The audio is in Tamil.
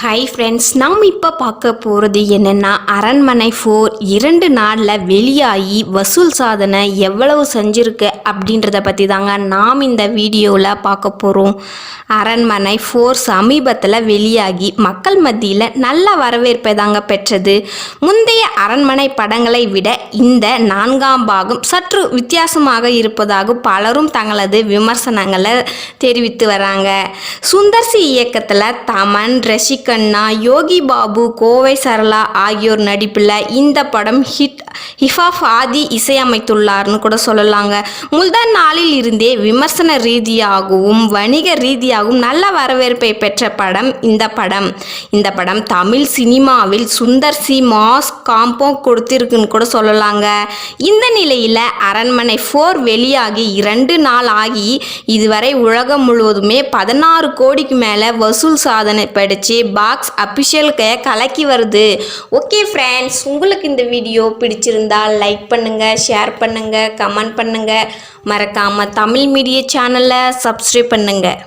ஹை ஃப்ரெண்ட்ஸ் நம்ம இப்போ பார்க்க போகிறது என்னென்னா அரண்மனை ஃபோர் இரண்டு நாளில் வெளியாகி வசூல் சாதனை எவ்வளவு செஞ்சுருக்கு அப்படின்றத பற்றி தாங்க நாம் இந்த வீடியோவில் பார்க்க போகிறோம் அரண்மனை ஃபோர் சமீபத்தில் வெளியாகி மக்கள் மத்தியில் நல்ல வரவேற்பை தாங்க பெற்றது. முந்தைய அரண்மனை படங்களை விட இந்த நான்காம் பாகம் சற்று வித்தியாசமாக இருப்பதாக பலரும் தங்களது விமர்சனங்களை தெரிவித்து வராங்க. சுந்தர்சி இயக்கத்தில் தமன் ரஷிக் கண்ணா யோகி பாபு கோவை சரளா ஆகியோர் நடிப்பில் இந்த படம் ஹிட் ஹிஃபாஃப் ஆதி இசையமைத்துள்ளார்னு கூட சொல்லலாங்க. முல்தான் நாளில் இருந்தே விமர்சன ரீதியாகவும் வணிக ரீதியாகவும் நல்ல வரவேற்பை பெற்ற படம் இந்த படம். இந்த படம் தமிழ் சினிமாவில் சுந்தர் சி மாஸ் காம்போ கொடுத்திருக்குன்னு கூட சொல்லலாங்க. இந்த நிலையில் அரண்மனை ஃபோர் வெளியாகி இரண்டு நாள் ஆகி இதுவரை உலகம் முழுவதுமே பதினாறு கோடிக்கு மேலே வசூல் சாதனை படித்து பாக்ஸ் அஃபிஷியலுக்கு கலக்கி வருது. ஓகே ஃப்ரெண்ட்ஸ் உங்களுக்கு இந்த வீடியோ பிடிச்சிருந்தால் லைக் பண்ணுங்கள் ஷேர் பண்ணுங்கள் கமெண்ட் பண்ணுங்கள் மறக்காமல் தமிழ் மீடியா சேனலை சப்ஸ்கிரைப் பண்ணுங்கள்